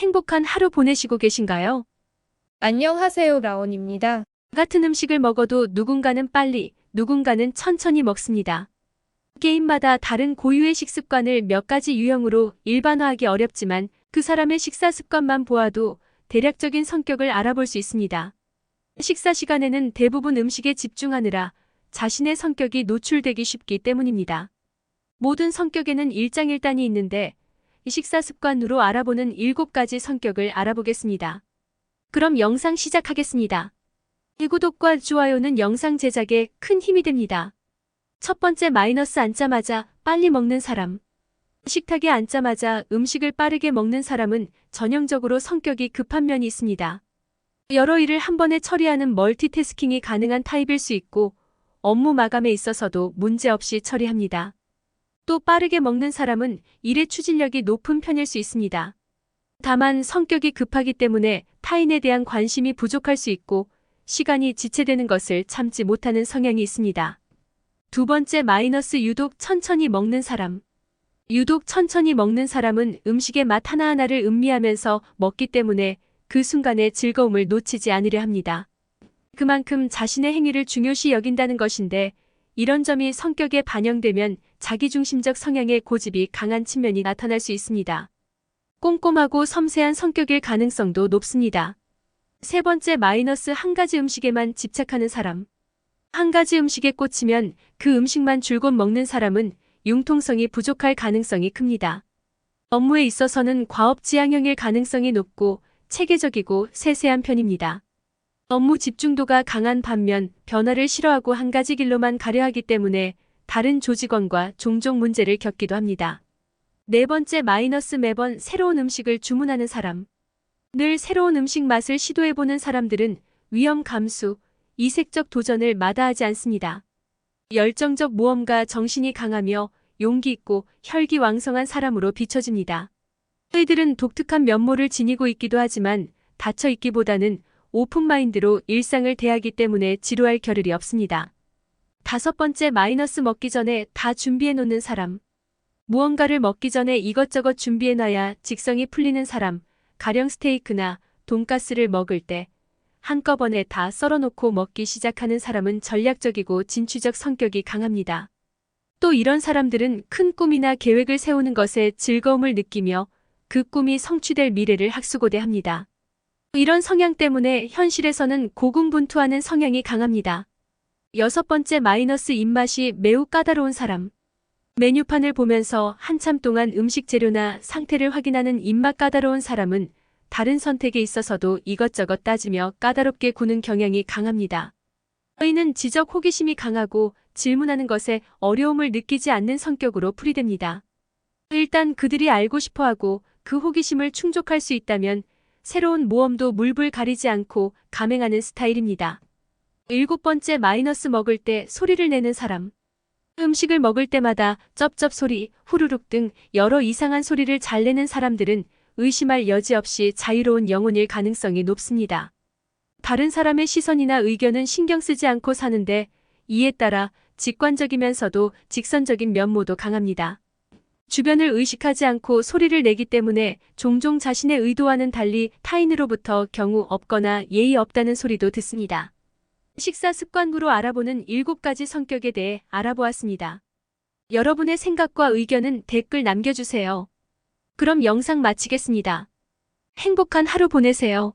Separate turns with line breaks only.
행복한 하루 보내시고 계신가요?
안녕하세요, 라온입니다.
같은 음식을 먹어도 누군가는 빨리, 누군가는 천천히 먹습니다. 게임마다 다른 고유의 식습관을 몇 가지 유형으로 일반화하기 어렵지만 그 사람의 식사 습관만 보아도 대략적인 성격을 알아볼 수 있습니다. 식사 시간에는 대부분 음식에 집중하느라 자신의 성격이 노출되기 쉽기 때문입니다. 모든 성격에는 일장일단이 있는데 이 식사 습관으로 알아보는 7가지 성격을 알아보겠습니다. 그럼 영상 시작하겠습니다. 이 구독과 좋아요는 영상 제작에 큰 힘이 됩니다. 첫 번째 마이너스 앉자마자 빨리 먹는 사람. 식탁에 앉자마자 음식을 빠르게 먹는 사람은 전형적으로 성격이 급한 면이 있습니다. 여러 일을 한 번에 처리하는 멀티태스킹이 가능한 타입일 수 있고 업무 마감에 있어서도 문제없이 처리합니다. 또 빠르게 먹는 사람은 일의 추진력이 높은 편일 수 있습니다. 다만 성격이 급하기 때문에 타인에 대한 관심이 부족할 수 있고 시간이 지체되는 것을 참지 못하는 성향이 있습니다. 두 번째 마이너스 유독 천천히 먹는 사람. 유독 천천히 먹는 사람은 음식의 맛 하나하나를 음미하면서 먹기 때문에 그 순간의 즐거움을 놓치지 않으려 합니다. 그만큼 자신의 행위를 중요시 여긴다는 것인데 이런 점이 성격에 반영되면 자기중심적 성향의 고집이 강한 측면이 나타날 수 있습니다. 꼼꼼하고 섬세한 성격일 가능성도 높습니다. 세 번째 마이너스 한 가지 음식에만 집착하는 사람. 한 가지 음식에 꽂히면 그 음식만 줄곧 먹는 사람은 융통성이 부족할 가능성이 큽니다. 업무에 있어서는 과업지향형일 가능성이 높고 체계적이고 세세한 편입니다. 업무 집중도가 강한 반면 변화를 싫어하고 한 가지 길로만 가려 하기 때문에 다른 조직원과 종종 문제를 겪기도 합니다. 네 번째 마이너스 매번 새로운 음식을 주문하는 사람. 늘 새로운 음식 맛을 시도해보는 사람들은 위험 감수, 이색적 도전을 마다하지 않습니다. 열정적 모험가 정신이 강하며 용기 있고 혈기 왕성한 사람으로 비춰집니다. 저희들은 독특한 면모를 지니고 있기도 하지만 닫혀 있기보다는 오픈마인드로 일상을 대하기 때문에 지루할 겨를이 없습니다. 다섯 번째 마이너스 먹기 전에 다 준비해 놓는 사람. 무언가를 먹기 전에 이것저것 준비해 놔야 직성이 풀리는 사람, 가령 스테이크나 돈가스를 먹을 때 한꺼번에 다 썰어놓고 먹기 시작하는 사람은 전략적이고 진취적 성격이 강합니다. 또 이런 사람들은 큰 꿈이나 계획을 세우는 것에 즐거움을 느끼며 그 꿈이 성취될 미래를 학수고대합니다. 이런 성향 때문에 현실에서는 고군분투하는 성향이 강합니다. 여섯 번째 마이너스 입맛이 매우 까다로운 사람. 메뉴판을 보면서 한참 동안 음식 재료나 상태를 확인하는 입맛 까다로운 사람은 다른 선택에 있어서도 이것저것 따지며 까다롭게 구는 경향이 강합니다. 저희는 지적 호기심이 강하고 질문하는 것에 어려움을 느끼지 않는 성격으로 풀이됩니다. 일단 그들이 알고 싶어 하고 그 호기심을 충족할 수 있다면 새로운 모험도 물불 가리지 않고 감행하는 스타일입니다. 일곱 번째 마이너스 먹을 때 소리를 내는 사람. 음식을 먹을 때마다 쩝쩝 소리, 후루룩 등 여러 이상한 소리를 잘 내는 사람들은 의심할 여지 없이 자유로운 영혼일 가능성이 높습니다. 다른 사람의 시선이나 의견은 신경 쓰지 않고 사는데 이에 따라 직관적이면서도 직선적인 면모도 강합니다. 주변을 의식하지 않고 소리를 내기 때문에 종종 자신의 의도와는 달리 타인으로부터 경우 없거나 예의 없다는 소리도 듣습니다. 식사 습관으로 알아보는 7가지 성격에 대해 알아보았습니다. 여러분의 생각과 의견은 댓글 남겨주세요. 그럼 영상 마치겠습니다. 행복한 하루 보내세요.